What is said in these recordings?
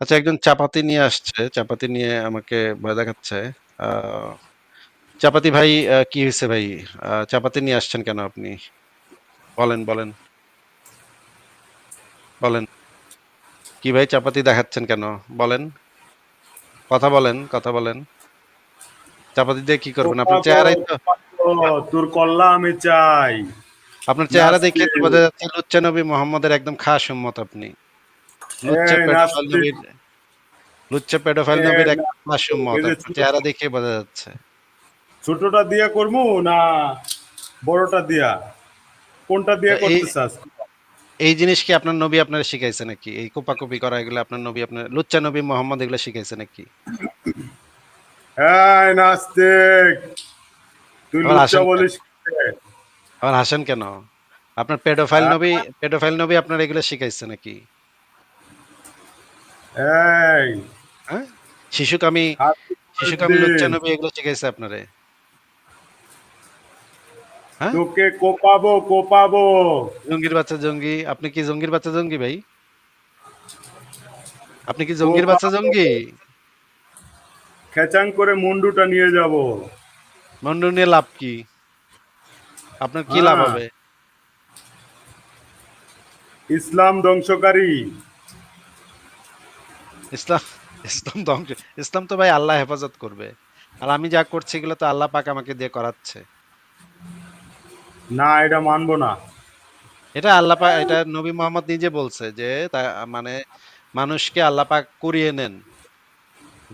আচ্ছা একজন চাপাতি নিয়ে আসছে। চাপাতি নিয়ে আমাকে ভয় দেখাচ্ছে। চাপাতি ভাই কি হইছে ভাই? চাপাতি নিয়ে আসছেন কেন আপনি? বলেন, বলেন। বলেন। কি ভাই চাপাতি দেখাচ্ছেন কেন? বলেন। কথা বলেন, কথা বলেন। চাপাতি দিয়ে কি করবেন? আপনার চেহারাই তো তোর কল্লা আমি চাই। আপনার চেহারা দেখে বোঝা যাচ্ছে লুচ্চা নবী মোহাম্মদের একদম খাস উম্মত আপনি। লুচ্চা পেডোফাইল নবীর। এই যে আপনার চেহারা দেখেই বোঝা যাচ্ছে। ছোটটা দিয়া করমু না বড়টা দিয়া? কোনটা দিয়ে করতে চাস? এই জিনিস কি আপনার নবী আপনারে শিখাইছে নাকি? এই কোপাকুপি করা এগুলো আপনার নবী আপনার লুচ্চা নবী মোহাম্মদ এগুলো শিখাইছে নাকি? এই নাস্তিক। তুই লুচ্চা? বলিস আবার হাসেন কেন? আপনার পেডোফাইল হ্যাঁ? নবী পেডোফাইল নবী আপনার এগুলো শিখাইছে নাকি? এই হ্যাঁ? শিশুকামী শিশুকামী এগুলো শিখাইছে আপনারে? হ্যাঁ? তোকে কোপাবো, কোপাবো। জঙ্গির বাচ্চা জঙ্গি। আপনি কি জঙ্গির বাচ্চা জঙ্গি ভাই? আপনি কি জঙ্গির বাচ্চা জঙ্গি? খেচাং করে মুন্ডুটা নিয়ে যাব। মুন্ডু নিয়ে লাভ কি? আপনার কি লাভ হ্যাঁ। হবে? ইসলাম ধ্বংসকারী। ইসলাম ইসলাম ধ্বংস ইসলাম তো ভাই আল্লাহ হেফাজত করবে। আর আমি যা করছি এগুলো তো আল্লাহ পাক আমাকে দিয়ে করাচ্ছে। না এটা মানবো না। এটা আল্লাহ পাক এটা নবী মোহাম্মদ নিজে বলছে যে মানে মানুষকে আল্লাহ পাক করিয়ে নেন।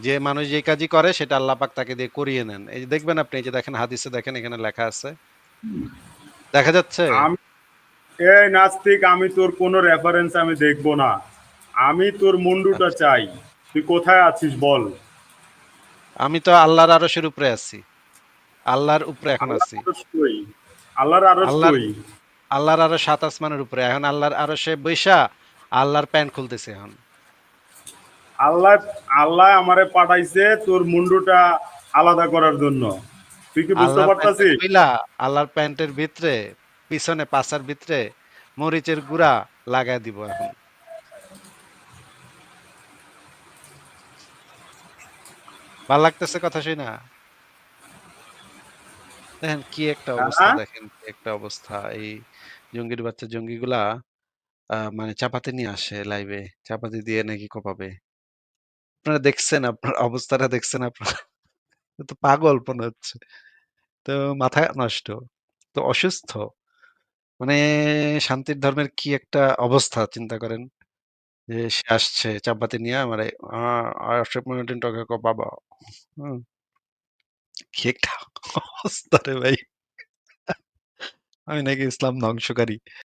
যে মানুষ যে কাজই করে সেটা আল্লাহ পাক তাকে দিয়ে করিয়ে নেন। এই দেখবেন আপনি এই যে দেখেন হাদিসে দেখেন এখানে লেখা আছে। দেখা যাচ্ছে? এই নাস্তিক আমি তোর কোনো রেফারেন্স আমি দেখব না। আমি তোর মুন্ডুটা আচ্ছা। চাই। তুই কোথায় আছিস বল? আমি তো আল্লাহর আরশের উপরে আছি। আল্লাহর উপরে এখন আছি। আল্লাহর আরশ কই? আল্লাহর আরশ সাত আসমানের উপরে। এখন আল্লাহর আরশে বইসা আল্লাহর প্যান্ট খুলতেছি এখন। আল্লাহ আল্লাহ আমারে পাঠাইছে তোর মুন্ডুটা আলাদা করার জন্য। তুই কি বুঝতে আল্লাহর পারতাছিস? আল্লাহর প্যান্টের ভিতরে পিছনে পাছার ভিতরে মরিচের গুড়া লাগায় দিব এখন। ভালো লাগতেছে কথা শুইনা? দেখেন কি একটা অবস্থা হ্যাঁ? দেখেন কি একটা অবস্থা। এই জঙ্গির বাচ্চা জঙ্গিগুলা মানে চাপাতি নিয়ে আসে লাইভে। চাপাতি দিয়ে নাকি কোপাবে। আপনারা দেখছেন আপনার অবস্থাটা দেখছেন আপনারা? তো পাগল মনে হচ্ছে। তো মাথা নষ্ট। তো অসুস্থ। মানে শান্তির ধর্মের কি একটা অবস্থা চিন্তা করেন। যে, সে আসছে চাপাতি নিয়ে আমারে আ মনিউদ্দিন তোকে বাবা হুম? কি একটা রে ভাই। আমি নাকি ইসলাম ধ্বংসকারী।